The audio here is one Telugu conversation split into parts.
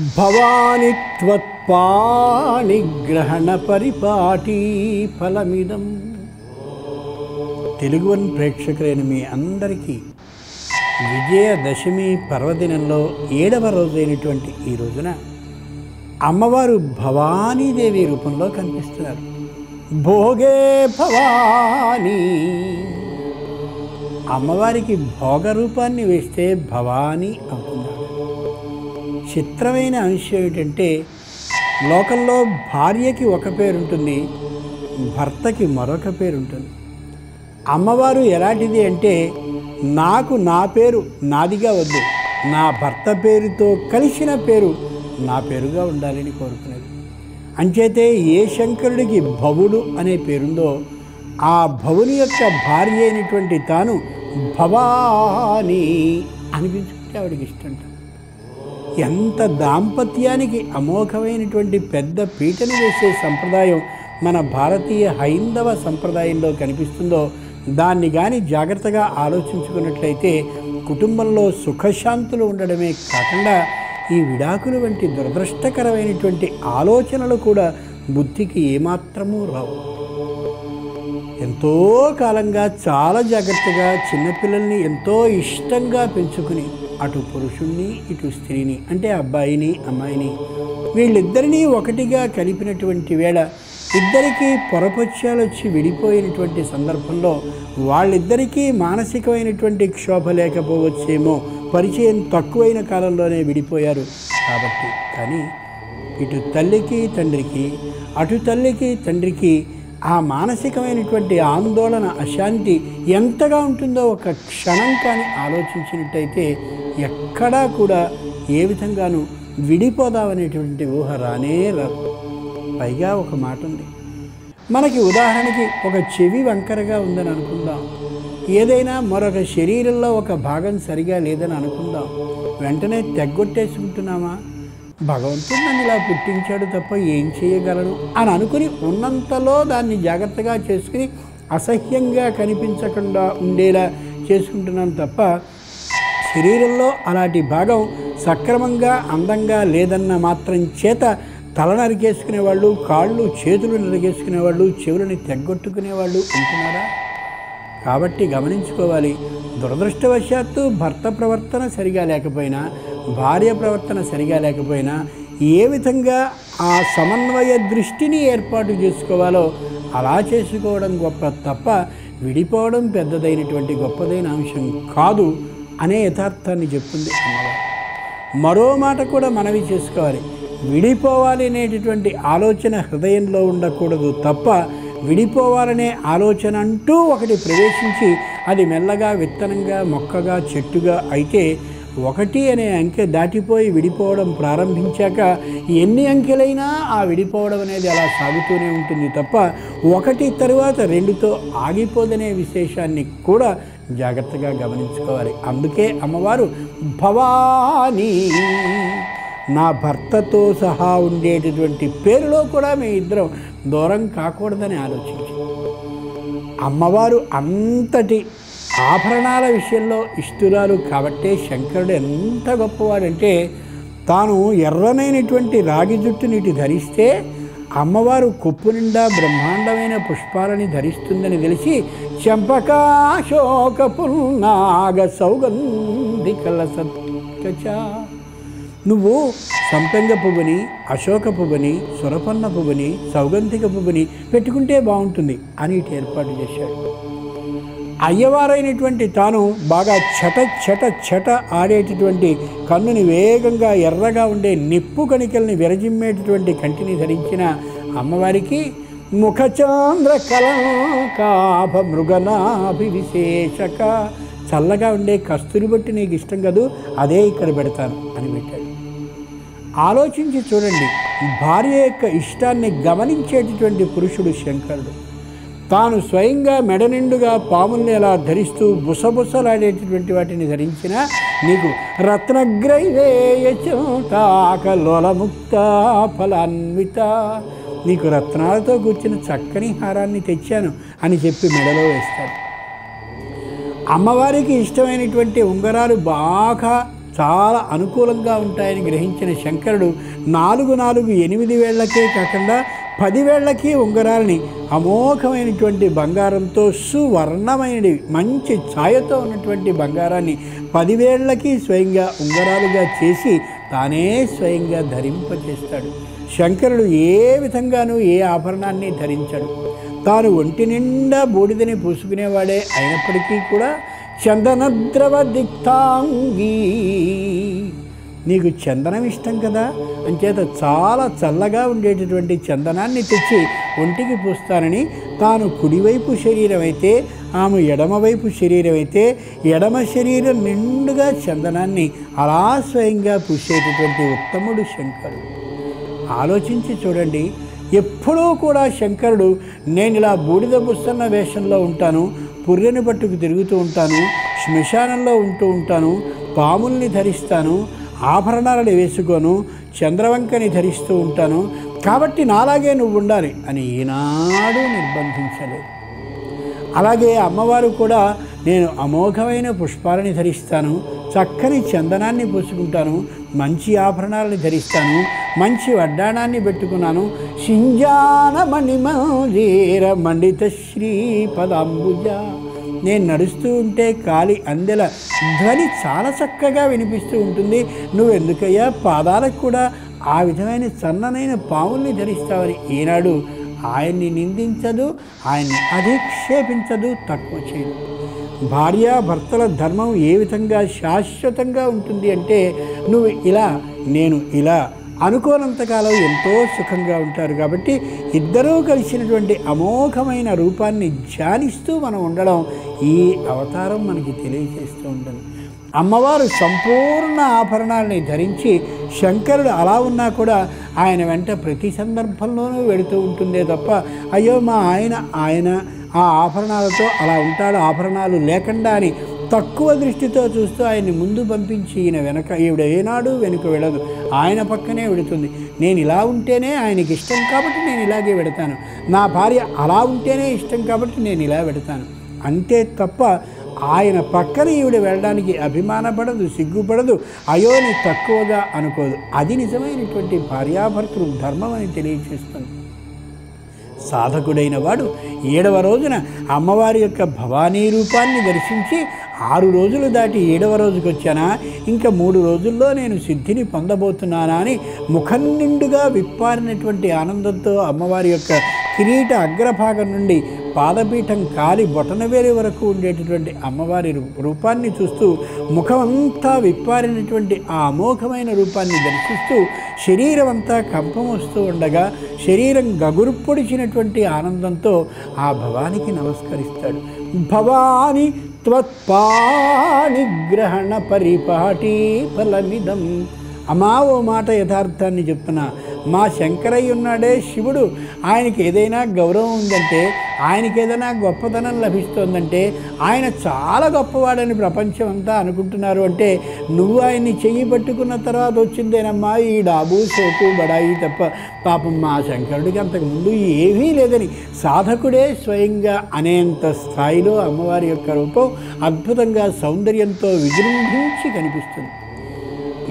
భవాని త్వత్పాణిగ్రహణ పరిపాటీ ఫలమిదం తెలుగువన్ ప్రేక్షకులైన మీ అందరికీ విజయదశమి పర్వదినంలో ఏడవ రోజైనటువంటి ఈ రోజున అమ్మవారు భవానీదేవి రూపంలో కనిపిస్తున్నారు. భోగే భవానీ. అమ్మవారికి భోగ రూపాన్ని వేస్తే భవానీ అవుతుంది చిత్రమైన అంశం ఏమిటంటే లోకంలో భార్యకి ఒక పేరు ఉంటుంది భర్తకి మరొక పేరు ఉంటుంది. అమ్మవారు ఎలాంటిది అంటే నాకు నా పేరు నాదిగా వద్దు నా భర్త పేరుతో కలిసిన పేరు నా పేరుగా ఉండాలని కోరుకునేది. అంచేతే ఏ శంకరుడికి భవుడు అనే పేరుందో ఆ భవుని యొక్క భార్య అయినటువంటి తాను భవాని అనిపించుకుంటే ఆవిడకి ఇష్టం ఎంత దాంపత్యానికి అమోఘమైనటువంటి పెద్ద పీటను వేసే సంప్రదాయం మన భారతీయ హైందవ సంప్రదాయంలో కనిపిస్తుందో దాన్ని కానీ జాగ్రత్తగా ఆలోచించుకున్నట్లయితే కుటుంబంలో సుఖశాంతులు ఉండడమే కాకుండా ఈ విడాకులు వంటి దురదృష్టకరమైనటువంటి ఆలోచనలు కూడా బుద్ధికి ఏమాత్రమూ రావు. ఎంతో కాలంగా చాలా జాగ్రత్తగా చిన్నపిల్లల్ని ఎంతో ఇష్టంగా పెంచుకుని అటు పురుషుణ్ణి ఇటు స్త్రీని అంటే అబ్బాయిని అమ్మాయిని. వీళ్ళిద్దరినీ ఒకటిగా కలిపినటువంటి వేళ ఇద్దరికీ పొరపత్యాలు వచ్చి విడిపోయినటువంటి సందర్భంలో వాళ్ళిద్దరికీ మానసికమైనటువంటి క్షోభ లేకపోవచ్చేమో పరిచయం తక్కువైన కాలంలోనే విడిపోయారు కాబట్టి. కానీ ఇటు తల్లికి తండ్రికి అటు తల్లికి తండ్రికి ఆ మానసికమైనటువంటి ఆందోళన అశాంతి ఎంతగా ఉంటుందో ఒక క్షణం కానీ ఆలోచించినట్టయితే ఎక్కడా కూడా ఏ విధంగానూ విడిపోదామనేటువంటి ఊహ రానే రాదు. పైగా ఒక మాట ఉంది. మనకి ఉదాహరణకి ఒక చెవి వంకరగా ఉందని అనుకుందాం. ఏదైనా మరొక శరీరంలో ఒక భాగం సరిగా లేదని అనుకుందాం. వెంటనే తెగ్గొట్టేసుకుంటున్నామా? భగవంతుడు నన్ను ఇలా పుట్టించాడు తప్ప ఏం చేయగలను అని అనుకుని ఉన్నంతలో దాన్ని జాగ్రత్తగా చేసుకుని అసహ్యంగా కనిపించకుండా ఉండేలా చేసుకుంటున్నాను తప్ప శరీరంలో అలాంటి భాగం సక్రమంగా అందంగా లేదన్న మాత్రం చేత తల నరికేసుకునేవాళ్ళు కాళ్ళు చేతులు నరికేసుకునే వాళ్ళు చెవులని తెగ్గొట్టుకునేవాళ్ళు ఉంటున్నారా? కాబట్టి గమనించుకోవాలి. దురదృష్టవశాత్తు భర్త ప్రవర్తన సరిగా లేకపోయినా భార్య ప్రవర్తన సరిగా లేకపోయినా ఏ విధంగా ఆ సమన్వయ దృష్టిని ఏర్పాటు చేసుకోవాలో అలా చేసుకోవడం గొప్ప తప్ప విడిపోవడం పెద్దదైనటువంటి గొప్పదైన అంశం కాదు అనే యథార్థాన్ని చెప్తుంది అమ్మవారు. మరో మాట కూడా మనవి చేసుకోవాలి. విడిపోవాలి అనేటటువంటి ఆలోచన హృదయంలో ఉండకూడదు తప్ప విడిపోవాలనే ఆలోచన అంటూ ఒకటి ప్రవేశించి అది మెల్లగా విత్తనంగా మొక్కగా చెట్టుగా అయితే ఒకటి అనే అంకె దాటిపోయి విడిపోవడం ప్రారంభించాక ఎన్ని అంకెలైనా ఆ విడిపోవడం అనేది అలా సాగుతూనే ఉంటుంది తప్ప ఒకటి తరువాత రెండుతో ఆగిపోదనే విశేషాన్ని కూడా జాగ్రత్తగా గమనించుకోవాలి. అందుకే అమ్మవారు భవానీ నా భర్తతో సహా ఉండేటటువంటి పేరులో కూడా మీ ఇద్దరం దూరం కాకూడదని ఆలోచించి. అమ్మవారు అంతటి ఆభరణాల విషయంలో ఇష్టురాలు కాబట్టే శంకరుడు ఎంత గొప్పవాడంటే తాను ఎర్రనైనటువంటి రాగి జుట్టుని ఇటు ధరిస్తే అమ్మవారు కొప్పు నిండా బ్రహ్మాండమైన పుష్పాలని ధరిస్తుందని తెలిసి చంపకాశోక సౌగంధి కల సత్కచ నువ్వు సంపెంగ పువ్వుని అశోక పువ్వుని సురపన్న పువ్వుని సౌగంధిక పువ్వుని పెట్టుకుంటే బాగుంటుంది అని ఇటు ఏర్పాటు చేశాడు. అయ్యవారైనటువంటి తాను బాగా చెట చెట చెట ఆడేటటువంటి కన్నుని వేగంగా ఎర్రగా ఉండే నిప్పు కణికల్ని విరజిమ్మేటటువంటి కంటిని ధరించిన అమ్మవారికి ముఖచాంద్ర మృగనాభి విశేషక. చల్లగా ఉండే కస్తూరి బట్టి నీకు ఇష్టం కదూ అదే ఇక్కడ పెడతాను అని పెట్టాడు. ఆలోచించి చూడండి భార్య యొక్క ఇష్టాన్ని గమనించేటటువంటి పురుషుడు శంకరుడు. తాను స్వయంగా మెడ నిండుగా పాముల్ని ఎలా ధరిస్తూ బుసబుసలాడేటటువంటి వాటిని ధరించిన నీకు రత్నగ్రైవేయచోతాకలోలముక్త ఫలాన్విత. నీకు రత్నాలతో కూర్చిన చక్కని హారాన్ని తెచ్చాను అని చెప్పి మెడలో వేస్తాడు. అమ్మవారికి ఇష్టమైనటువంటి ఉంగరాలు బాగా చాలా అనుకూలంగా ఉంటాయని గ్రహించిన శంకరుడు నాలుగు నాలుగు ఎనిమిది వేళ్ళకే కాకుండా పదివేళ్ళకి ఉంగరాలని అమోఘమైనటువంటి బంగారంతో సువర్ణమైనది మంచి ఛాయతో ఉన్నటువంటి బంగారాన్ని పదివేళ్ళకి స్వయంగా ఉంగరాలుగా చేసి తానే స్వయంగా ధరింపచేస్తాడు శంకరుడు ఏ విధంగానూ ఏ ఆభరణాన్ని ధరించడు. తాను ఒంటి నిండా బూడిదని పూసుకునేవాడే అయినప్పటికీ కూడా చందనద్రవ దిక్తాంగీ నీకు చందనం ఇష్టం కదా? అంచేత చాలా చల్లగా ఉండేటటువంటి చందనాన్ని తెచ్చి ఒంటికి పూస్తానని తాను కుడివైపు శరీరం అయితే ఆమె ఎడమవైపు శరీరం అయితే ఎడమ శరీరం నిండుగా చందనాన్ని అలా స్వయంగా పూసేటటువంటి ఉత్తముడు శంకరుడు. ఆలోచించి చూడండి ఎప్పుడూ కూడా శంకరుడు నేను ఇలా బూడిద పుస్తన్న వేషంలో ఉంటాను పుర్రెను పట్టుకు తిరుగుతూ ఉంటాను శ్మశానంలో ఉంటూ ఉంటాను పాముల్ని ధరిస్తాను ఆభరణాలను వేసుకోను చంద్రవంకని ధరిస్తూ ఉంటాను. కాబట్టి నాలాగే నువ్వు ఉండాలి అని ఈనాడు నిర్బంధించలేదు. అలాగే అమ్మవారు కూడా నేను అమోఘమైన పుష్పాలని ధరిస్తాను చక్కని చందనాన్ని పూసుకుంటాను మంచి ఆభరణాలని ధరిస్తాను మంచి వడ్డాణాన్ని పెట్టుకున్నాను. సింజాన మణిమీర మండిత శ్రీ పదాంబుజ నేను నడుస్తూ ఉంటే కాలి అందెల ధ్వని చాలా చక్కగా వినిపిస్తూ ఉంటుంది. నువ్వు ఎందుకయ్యా పాదాలకు కూడా ఆ విధమైన సన్ననైన పావుల్ని ధరిస్తావని ఈనాడు ఆయన్ని నిందించదు ఆయన్ని అధిక్షేపించదు తక్కువ చేయదు. భార్యాభర్తల ధర్మం ఏ విధంగా శాశ్వతంగా ఉంటుంది అంటే నువ్వు ఇలా నేను ఇలా అనుకోనంతకాలం ఎంతో సుఖంగా ఉంటారు కాబట్టి ఇద్దరూ కలిసినటువంటి అమోఘమైన రూపాన్ని ధ్యానిస్తూ మనం ఉండడం ఈ అవతారం మనకి తెలియజేస్తూ ఉంటుంది. అమ్మవారు సంపూర్ణ ఆభరణాలని ధరించి శంకరుడు అలా ఉన్నా కూడా ఆయన వెంట ప్రతి సందర్భంలోనూ వెళుతూ ఉంటుందే తప్ప అయ్యో మా ఆయన ఆయన ఆ ఆభరణాలతో అలా ఉంటాడు ఆభరణాలు లేకుండా అని తక్కువ దృష్టితో చూస్తూ ఆయన్ని ముందు పంపించి ఈయన వెనక ఈవిడ ఏనాడు వెనుక వెళ్ళదు. ఆయన పక్కనే విడుతుంది నేను ఇలా ఉంటేనే ఆయనకి ఇష్టం కాబట్టి నేను ఇలాగే పెడతాను నా భార్య అలా ఉంటేనే ఇష్టం కాబట్టి నేను ఇలా పెడతాను అంతే తప్ప ఆయన పక్కన ఈవిడ వెళ్ళడానికి అభిమానపడదు సిగ్గుపడదు అయోని తక్కువగా అనుకోదు. అది నిజమైనటువంటి భార్యాభర్తలు ధర్మం అని తెలియజేస్తుంది సాధకుడైన వాడు ఏడవ రోజున అమ్మవారి యొక్క భవానీ రూపాన్ని దర్శించి ఆరు రోజులు దాటి ఏడవ రోజుకి వచ్చానా ఇంకా మూడు రోజుల్లో నేను సిద్ధిని పొందబోతున్నానా అని ముఖం నిండుగా విప్పారినటువంటి ఆనందంతో అమ్మవారి యొక్క కిరీట అగ్రభాగం నుండి పాదపీఠం కాలి బొటనవేలి వరకు ఉండేటటువంటి అమ్మవారి రూ- రూపాన్ని చూస్తూ ముఖమంతా విప్పారినటువంటి ఆ అమోఘమైన రూపాన్ని దర్శిస్తూ శరీరం అంతా కంపం వస్తూ ఉండగా శరీరం గగురు పొడిచినటువంటి ఆనందంతో ఆ భవానికి నమస్కరిస్తాడు. భవాని త్వత్పాణిగ్రహణ పరిపాటి ఫలమిదం. అమ్మా ఓ మాట యథార్థాన్ని చెప్తున్నా. మా శంకరయ్య ఉన్నాడే శివుడు. ఆయనకి ఏదైనా గౌరవం ఉందంటే ఆయనకి ఏదైనా గొప్పతనం లభిస్తోందంటే ఆయన చాలా గొప్పవాడని ప్రపంచం అంతా అనుకుంటున్నారు. అంటే నువ్వు ఆయన్ని చెయ్యి పట్టుకున్న తర్వాత వచ్చిందేనమ్మా ఈ డాబు సోకు బడాయి తప్ప పాపం మా శంకరుడికి అంతకుముందు ఏమీ లేదని సాధకుడే స్వయంగా అనేంత స్థాయిలో అమ్మవారి యొక్క రూపం అద్భుతంగా సౌందర్యంతో విజృంభించి కనిపిస్తుంది.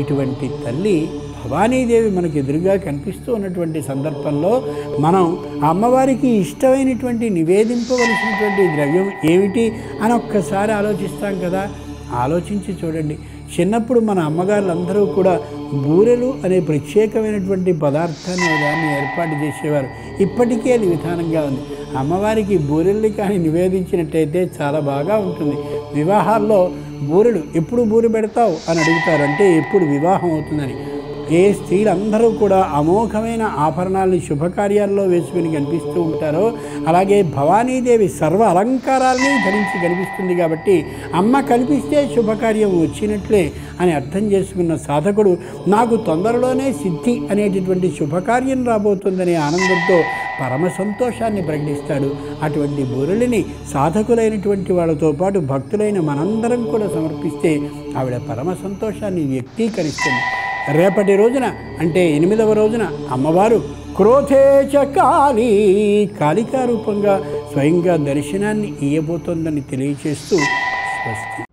ఇటువంటి తల్లి భవానీదేవి మనకు ఎదురుగా కనిపిస్తూ ఉన్నటువంటి సందర్భంలో మనం అమ్మవారికి ఇష్టమైనటువంటి నివేదింపవలసినటువంటి ద్రవ్యం ఏమిటి అని ఒక్కసారి ఆలోచిస్తాం కదా. ఆలోచించి చూడండి. చిన్నప్పుడు మన అమ్మగారులందరూ కూడా బూరెలు అనే ప్రత్యేకమైనటువంటి పదార్థాన్ని దాన్ని ఏర్పాటు చేసేవారు. ఇప్పటికీ అది విధానంగా ఉంది. అమ్మవారికి బూరెల్ని కానీ నివేదించినట్టయితే చాలా బాగా ఉంటుంది. వివాహాల్లో బూరెలు ఎప్పుడు బూరె పెడతావు అని అడుగుతారు. అంటే ఎప్పుడు వివాహం అవుతుందని. ఏ స్త్రీలందరూ కూడా అమోఘమైన ఆభరణాలని శుభకార్యాల్లో వేసుకుని కనిపిస్తూ ఉంటారో అలాగే భవానీదేవి సర్వ అలంకారాలని ధరించి కనిపిస్తుంది కాబట్టి అమ్మ కనిపిస్తే శుభకార్యం వచ్చినట్లే అని అర్థం చేసుకున్న సాధకుడు నాకు తొందరలోనే సిద్ధి అనేటటువంటి శుభకార్యం రాబోతుందనే ఆనందంతో పరమ సంతోషాన్ని ప్రకటిస్తాడు. అటువంటి బురళిని సాధకులైనటువంటి వాళ్ళతో పాటు భక్తులైన మనందరం కూడా సమర్పిస్తే ఆవిడ పరమ సంతోషాన్ని వ్యక్తీకరిస్తుంది. రేపటి రోజున అంటే ఎనిమిదవ రోజున అమ్మవారు క్రోధేచ కాళీ కాళికా రూపంగా స్వయంగా దర్శనాన్ని ఇయ్యబోతోందని తెలియచేస్తూ స్వస్తి.